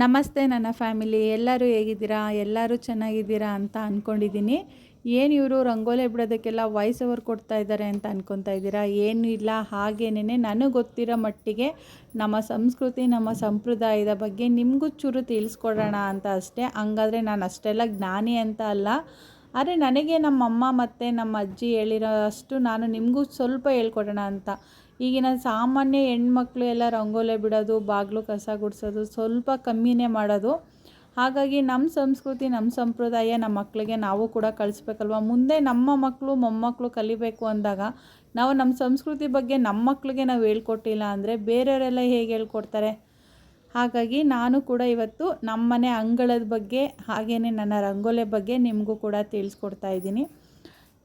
ನಮಸ್ತೆ ನನ್ನ ಫ್ಯಾಮಿಲಿ, ಎಲ್ಲರೂ ಹೇಗಿದ್ದೀರಾ? ಎಲ್ಲರೂ ಚೆನ್ನಾಗಿದ್ದೀರಾ ಅಂತ ಅಂದ್ಕೊಂಡಿದ್ದೀನಿ ಏನು ಇವರು ರಂಗೋಲಿ ಬಿಡೋದಕ್ಕೆಲ್ಲ ವಾಯ್ಸ್ ಓವರ್ ಕೊಡ್ತಾ ಇದ್ದಾರೆ ಅಂತ ಅಂದ್ಕೊತಾ ಇದ್ದೀರಾ? ಏನೂ ಇಲ್ಲ ಹಾಗೇನೇ ನನಗೆ ಗೊತ್ತಿರೋ ಮಟ್ಟಿಗೆ ನಮ್ಮ ಸಂಸ್ಕೃತಿ, ನಮ್ಮ ಸಂಪ್ರದಾಯದ ಬಗ್ಗೆ ನಿಮಗೂ ಚೂರು ತಿಳಿಸ್ಕೊಡೋಣ ಅಂತ ಅಷ್ಟೇ. ಹಂಗಾದ್ರೆ ನಾನು ಅಷ್ಟೆಲ್ಲ ಜ್ಞಾನಿ ಅಂತ ಅಲ್ಲ. ಆದರೆ ನನಗೆ ನಮ್ಮ ಅಮ್ಮ ಮತ್ತು ನಮ್ಮ ಅಜ್ಜಿ ಹೇಳಿರೋ ಅಷ್ಟು ನಾನು ನಿಮಗೂ ಸ್ವಲ್ಪ ಹೇಳ್ಕೊಡೋಣ ಅಂತ. ಈಗಿನ ಸಾಮಾನ್ಯ ಹೆಣ್ಮಕ್ಳು ಎಲ್ಲ ರಂಗೋಲೆ ಬಿಡೋದು, ಬಾಗಿಲು ಕಸ ಗುಡಿಸೋದು, ಸ್ವಲ್ಪ ಕಮ್ಮಿನೇ ಮಾಡೋದು. ಹಾಗಾಗಿ ನಮ್ಮ ಸಂಸ್ಕೃತಿ, ನಮ್ಮ ಸಂಪ್ರದಾಯ, ನಮ್ಮ ಮಕ್ಕಳಿಗೆ ನಾವು ಕೂಡ ಕಳಿಸ್ಬೇಕಲ್ವ? ಮುಂದೆ ನಮ್ಮ ಮಕ್ಕಳು, ಮೊಮ್ಮಕ್ಕಳು ಕಲಿಬೇಕು ಅಂದಾಗ ನಾವು ನಮ್ಮ ಸಂಸ್ಕೃತಿ ಬಗ್ಗೆ ನಮ್ಮ ಮಕ್ಕಳಿಗೆ ನಾವು ಹೇಳ್ಕೊಟ್ಟಿಲ್ಲ ಅಂದರೆ ಬೇರೆಯವರೆಲ್ಲ ಹೇಗೆ ಹೇಳ್ಕೊಡ್ತಾರೆ? ಹಾಗಾಗಿ ನಾನು ಕೂಡ ಇವತ್ತು ನಮ್ಮನೆ ಅಂಗಳದ ಬಗ್ಗೆ ಹಾಗೆಯೇ ನನ್ನ ರಂಗೋಲೆ ಬಗ್ಗೆ ನಿಮಗೂ ಕೂಡ ತಿಳಿಸ್ಕೊಡ್ತಾ ಇದ್ದೀನಿ.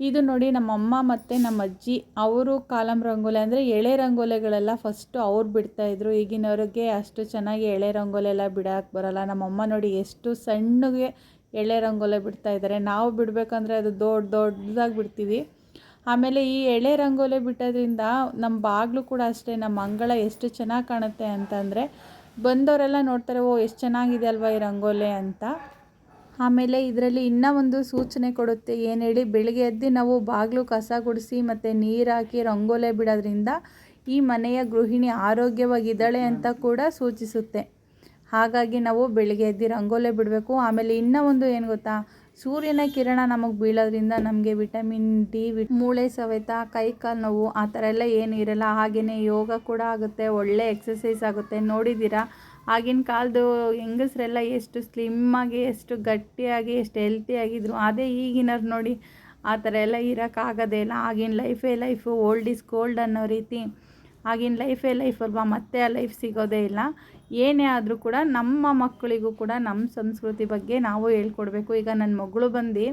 ಇದು ನೋಡಿ ನಮ್ಮಮ್ಮ ಮತ್ತು ನಮ್ಮ ಅಜ್ಜಿ ಅವರು ಕಾಲಂ ರಂಗೋಲಿ ಅಂದರೆ ಎಳೆ ರಂಗೋಲೆಗಳೆಲ್ಲ ಫಸ್ಟು ಅವ್ರು ಬಿಡ್ತಾಯಿದ್ರು ಈಗಿನವ್ರಿಗೆ ಅಷ್ಟು ಚೆನ್ನಾಗಿ ಎಳೆ ರಂಗೋಲಿ ಎಲ್ಲ ಬಿಡೋಕೆ ಬರೋಲ್ಲ. ನಮ್ಮಮ್ಮ ನೋಡಿ ಎಷ್ಟು ಸಣ್ಣಗೆ ಎಳೆ ರಂಗೋಲೆ ಬಿಡ್ತಾ ಇದ್ದಾರೆ ನಾವು ಬಿಡಬೇಕಂದ್ರೆ ಅದು ದೊಡ್ಡ ದೊಡ್ಡದಾಗಿ ಬಿಡ್ತೀವಿ. ಆಮೇಲೆ ಈ ಎಳೆ ರಂಗೋಲೆ ಬಿಟ್ಟೋದ್ರಿಂದ ನಮ್ಮ ಬಾಗಿಲು ಕೂಡ ಅಷ್ಟೇ ನಮ್ಮ ಅಂಗಳ ಎಷ್ಟು ಚೆನ್ನಾಗಿ ಕಾಣುತ್ತೆ ಅಂತಂದರೆ ಬಂದವರೆಲ್ಲ ನೋಡ್ತಾರೆ, ಓ, ಎಷ್ಟು ಚೆನ್ನಾಗಿದೆ ಅಲ್ವಾ ಈ ರಂಗೋಲೆ ಅಂತ. ಆಮೇಲೆ ಇದರಲ್ಲಿ ಇನ್ನೂ ಒಂದು ಸೂಚನೆ ಕೊಡುತ್ತೆ, ಏನು ಹೇಳಿ, ಬೆಳಿಗ್ಗೆ ಎದ್ದು ನಾವು ಬಾಗಿಲು ಕಸ ಗುಡಿಸಿ ಮತ್ತು ನೀರು ಹಾಕಿ ರಂಗೋಲೆ ಬಿಡೋದ್ರಿಂದ ಈ ಮನೆಯ ಗೃಹಿಣಿ ಆರೋಗ್ಯವಾಗಿದ್ದಾಳೆ ಅಂತ ಕೂಡ ಸೂಚಿಸುತ್ತೆ. ಹಾಗಾಗಿ ನಾವು ಬೆಳಿಗ್ಗೆ ಎದ್ದು ರಂಗೋಲೆ ಬಿಡಬೇಕು. ಆಮೇಲೆ ಇನ್ನೂ ಒಂದು ಏನು ಗೊತ್ತಾ, ಸೂರ್ಯನ ಕಿರಣ ನಮಗೆ ಬೀಳೋದ್ರಿಂದ ನಮಗೆ ವಿಟಮಿನ್ ಡಿ, ವಿ ಮೂಳೆ ಸವೆತ, ಕೈ ಕಾಲು ನೋವು, ಆ ಥರ ಎಲ್ಲ ಏನು ಇರಲ್ಲ. ಹಾಗೆಯೇ ಯೋಗ ಕೂಡ ಆಗುತ್ತೆ, ಒಳ್ಳೆ ಎಕ್ಸಸೈಸ್ ಆಗುತ್ತೆ. ನೋಡಿದ್ದೀರಾ? ಆಗಿನ ಕಾಲದ್ದು ಹೆಂಗಸ್ರೆಲ್ಲ ಎಷ್ಟು ಸ್ಲಿಮ್ಮಾಗಿ ಎಷ್ಟು ಗಟ್ಟಿಯಾಗಿ, ಎಷ್ಟು ಹೆಲ್ತಿಯಾಗಿದ್ರು ಅದೇ ಈಗಿನವ್ರು ನೋಡಿ, ಆ ಥರ ಎಲ್ಲ ಇರೋಕ್ಕಾಗೋದೇ ಇಲ್ಲ. ಆಗಿನ ಲೈಫೇ ಲೈಫು ಓಲ್ಡ್ ಇಸ್ ಗೋಲ್ಡ್ ಅನ್ನೋ ರೀತಿ. ಆಗಿನ ಲೈಫೇ ಲೈಫ್ ಅಲ್ವಾ? ಮತ್ತೆ ಆ ಲೈಫ್ ಸಿಗೋದೇ ಇಲ್ಲ. ಏನೇ ಆದರೂ ಕೂಡ ನಮ್ಮ ಮಕ್ಕಳಿಗೂ ಕೂಡ ನಮ್ಮ ಸಂಸ್ಕೃತಿ ಬಗ್ಗೆ ನಾವು ಹೇಳ್ಕೊಡ್ಬೇಕು. ಈಗ ನನ್ನ ಮಗಳು ಬಂದು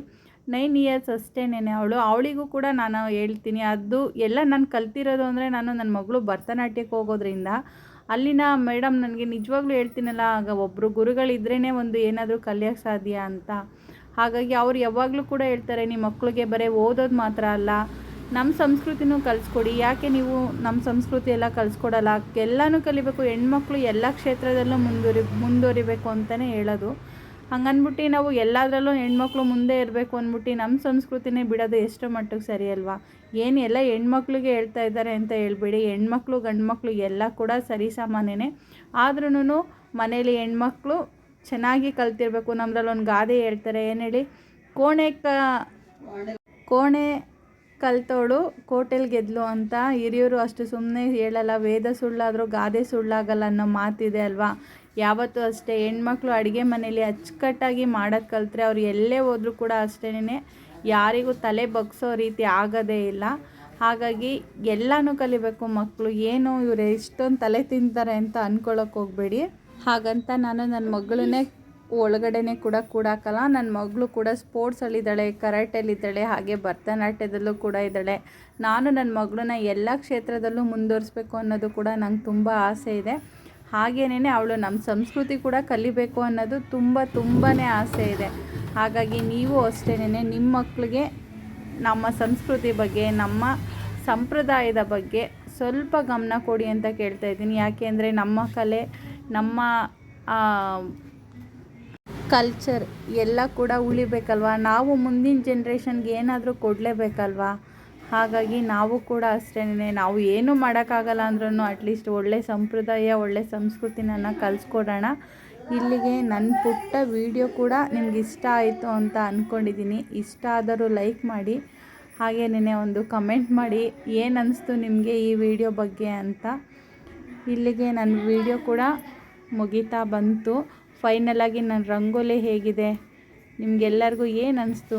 ನೈನ್ ಇಯರ್ಸ್ ಅಷ್ಟೇನೆ ಅವಳು. ಅವಳಿಗೂ ಕೂಡ ನಾನು ಹೇಳ್ತೀನಿ, ಅದು ಎಲ್ಲ ನಾನು ಕಲ್ತಿರೋದು ಅಂದರೆ ನಾನು ನನ್ನ ಮಗಳು ಭರತನಾಟ್ಯಕ್ಕೆ ಹೋಗೋದ್ರಿಂದ ಅಲ್ಲಿನ ಮೇಡಮ್ ನನಗೆ ನಿಜವಾಗ್ಲೂ ಹೇಳ್ತೀನಲ್ಲ, ಆಗ ಒಬ್ಬರು ಗುರುಗಳಿದ್ರೇ ಒಂದು ಏನಾದರೂ ಕಲಿಯೋಕ್ಕೆ ಸಾಧ್ಯ ಅಂತ. ಹಾಗಾಗಿ ಅವ್ರು ಯಾವಾಗಲೂ ಕೂಡ ಹೇಳ್ತಾರೆ, ನಿಮ್ಮ ಮಕ್ಕಳಿಗೆ ಬರೀ ಓದೋದು ಮಾತ್ರ ಅಲ್ಲ ನಮ್ಮ ಸಂಸ್ಕೃತಿನೂ ಕಲಿಸ್ಕೊಡಿ. ಯಾಕೆ ನೀವು ನಮ್ಮ ಸಂಸ್ಕೃತಿ ಎಲ್ಲ ಕಲಿಸ್ಕೊಡಲ್ಲ? ಎಲ್ಲನೂ ಕಲಿಬೇಕು, ಹೆಣ್ಮಕ್ಳು ಎಲ್ಲ ಕ್ಷೇತ್ರದಲ್ಲೂ ಮುಂದುವರಿ, ಮುಂದುವರಿಬೇಕು ಅಂತಲೇ ಹೇಳೋದು. ಹಂಗನ್ಬಿಟ್ಟು ನಾವು ಎಲ್ಲದರಲ್ಲೂ ಹೆಣ್ಮಕ್ಳು ಮುಂದೆ ಇರಬೇಕು ಅಂದ್ಬಿಟ್ಟು ನಮ್ಮ ಸಂಸ್ಕೃತಿನೇ ಬಿಡೋದು ಎಷ್ಟು ಮಟ್ಟಿಗೆ ಸರಿ ಅಲ್ವಾ? ಏನು ಎಲ್ಲ ಹೆಣ್ಮಕ್ಳಿಗೆ ಹೇಳ್ತಾ ಇದ್ದಾರೆ ಅಂತ ಹೇಳ್ಬೇಡಿ. ಹೆಣ್ಮಕ್ಳು ಗಂಡು ಮಕ್ಕಳು ಎಲ್ಲ ಕೂಡ ಸರಿ ಸಾಮಾನ್ಯನೇ ಆದ್ರೂ ಮನೇಲಿ ಹೆಣ್ಮಕ್ಳು ಚೆನ್ನಾಗಿ ಕಲ್ತಿರ್ಬೇಕು. ನಮ್ಮದ್ರಲ್ಲಿ ಒಂದು ಗಾದೆ ಹೇಳ್ತಾರೆ. ಏನು ಹೇಳಿ? ಕೋಣೆ ಕ ಕೋಣೆ ಕಲ್ತೋಳು, ಕೋಟೆಲ್ ಗೆದ್ಲು ಅಂತ ಹಿರಿಯರು ಅಷ್ಟು ಸುಮ್ಮನೆ ಹೇಳಲ್ಲ. ವೇದ ಸುಳ್ಳಾದರೂ ಗಾದೆ ಸುಳ್ಳಾಗಲ್ಲ ಅನ್ನೋ ಮಾತಿದೆ ಅಲ್ವಾ? ಯಾವತ್ತೂ ಅಷ್ಟೇ. ಹೆಣ್ಮಕ್ಳು ಅಡುಗೆ ಮನೇಲಿ ಅಚ್ಚುಕಟ್ಟಾಗಿ ಮಾಡೋದು ಕಲ್ತ್ರೆ ಅವ್ರು ಎಲ್ಲೇ ಹೋದರೂ ಕೂಡ ಅಷ್ಟೇ ಯಾರಿಗೂ ತಲೆ ಬಗ್ಸೋ ರೀತಿ ಆಗೋದೇ ಇಲ್ಲ. ಹಾಗಾಗಿ ಎಲ್ಲನೂ ಕಲಿಬೇಕು ಮಕ್ಕಳು ಏನು ಇವರು ಎಷ್ಟೊಂದು ತಲೆ ತಿಂತಾರೆ ಅಂತ ಅಂದ್ಕೊಳ್ಳೋಕೆ ಹೋಗಬೇಡಿ. ಹಾಗಂತ ನಾನು ನನ್ನ ಮಗಳನ್ನೇ ಒಳಗಡೆನೆ ಕೂಡ ಕೂಡಾಕಲ್ಲ. ನನ್ನ ಮಗಳು ಕೂಡ ಸ್ಪೋರ್ಟ್ಸಲ್ಲಿದ್ದಾಳೆ ಕರಾಟೆಯಲ್ಲಿದ್ದಾಳೆ, ಹಾಗೆ ಭರತನಾಟ್ಯದಲ್ಲೂ ಕೂಡ ಇದ್ದಾಳೆ. ನಾನು ನನ್ನ ಮಗಳನ್ನ ಎಲ್ಲ ಕ್ಷೇತ್ರದಲ್ಲೂ ಮುಂದುವರಿಸ್ಬೇಕು ಅನ್ನೋದು ಕೂಡ ನಂಗೆ ತುಂಬ ಆಸೆ ಇದೆ. ಹಾಗೇನೇ ಅವಳು ನಮ್ಮ ಸಂಸ್ಕೃತಿ ಕೂಡ ಕಲಿಬೇಕು ಅನ್ನೋದು ತುಂಬ ತುಂಬಾ ಆಸೆ ಇದೆ. ಹಾಗಾಗಿ ನೀವು ಅಷ್ಟೇನೆ ನಿಮ್ಮ ಮಕ್ಕಳಿಗೆ ನಮ್ಮ ಸಂಸ್ಕೃತಿ ಬಗ್ಗೆ, ನಮ್ಮ ಸಂಪ್ರದಾಯದ ಬಗ್ಗೆ ಸ್ವಲ್ಪ ಗಮನ ಕೊಡಿ ಅಂತ ಕೇಳ್ತಾ ಇದ್ದೀನಿ. ಯಾಕೆ ಅಂದರೆ ನಮ್ಮ ಕಲೆ, ನಮ್ಮ ಕಲ್ಚರ್ ಎಲ್ಲ ಕೂಡ ಉಳಿಬೇಕಲ್ವ? ನಾವು ಮುಂದಿನ ಜನ್ರೇಷನ್ಗೆ ಏನಾದರೂ ಕೊಡಲೇಬೇಕಲ್ವಾ? ಹಾಗಾಗಿ ನಾವು ಕೂಡ ಅಷ್ಟೇನೆ, ನಾವು ಏನು ಮಾಡೋಕ್ಕಾಗಲ್ಲ ಅಂದ್ರೂ ಅಟ್ಲೀಸ್ಟ್ ಒಳ್ಳೆ ಸಂಪ್ರದಾಯ, ಒಳ್ಳೆ ಸಂಸ್ಕೃತಿನ ಕಲಿಸ್ಕೊಡೋಣ. ಇಲ್ಲಿಗೆ ನನ್ನ ಪುಟ್ಟ ವಿಡಿಯೋ ಕೂಡ ನಿಮ್ಗೆ ಇಷ್ಟ ಆಯಿತು ಅಂತ ಅಂದ್ಕೊಂಡಿದ್ದೀನಿ ಇಷ್ಟ ಆದರೂ ಲೈಕ್ ಮಾಡಿ, ಹಾಗೆ ನಿನ್ನೆ ಒಂದು ಕಮೆಂಟ್ ಮಾಡಿ ಏನು ಅನ್ನಿಸ್ತು ನಿಮಗೆ ಈ ವಿಡಿಯೋ ಬಗ್ಗೆ ಅಂತ. ಇಲ್ಲಿಗೆ ನನ್ನ ವಿಡಿಯೋ ಕೂಡ ಮುಗಿತಾ ಬಂತು. ಫೈನಲಾಗಿ ನನ್ನ ರಂಗೋಲಿ ಹೇಗಿದೆ? ನಿಮಗೆಲ್ಲರಿಗೂ ಏನು ಅನ್ನಿಸ್ತು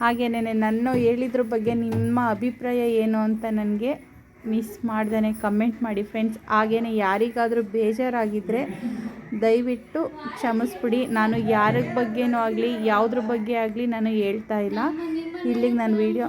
ಹಾಗೇನೇ ನನ್ನ ಹೇಳಿದ್ರ ಬಗ್ಗೆ ನಿಮ್ಮ ಅಭಿಪ್ರಾಯ ಏನು ಅಂತ ನನಗೆ ಮಿಸ್ ಮಾಡ್ದೇ ಕಮೆಂಟ್ ಮಾಡಿ. ಫ್ರೆಂಡ್ಸ್ ಹಾಗೇ ಯಾರಿಗಾದರೂ ಬೇಜಾರಾಗಿದ್ದರೆ ದಯವಿಟ್ಟು ಕ್ಷಮಿಸ್ಬಿಡಿ. ನಾನು ಯಾರ ಬಗ್ಗೆನೂ ಆಗಲಿ, ಯಾವುದ್ರ ಬಗ್ಗೆ ಆಗಲಿ ನಾನು ಹೇಳ್ತಾ ಇಲ್ಲ. ಇಲ್ಲಿಗೆ ನಾನು ವೀಡಿಯೋ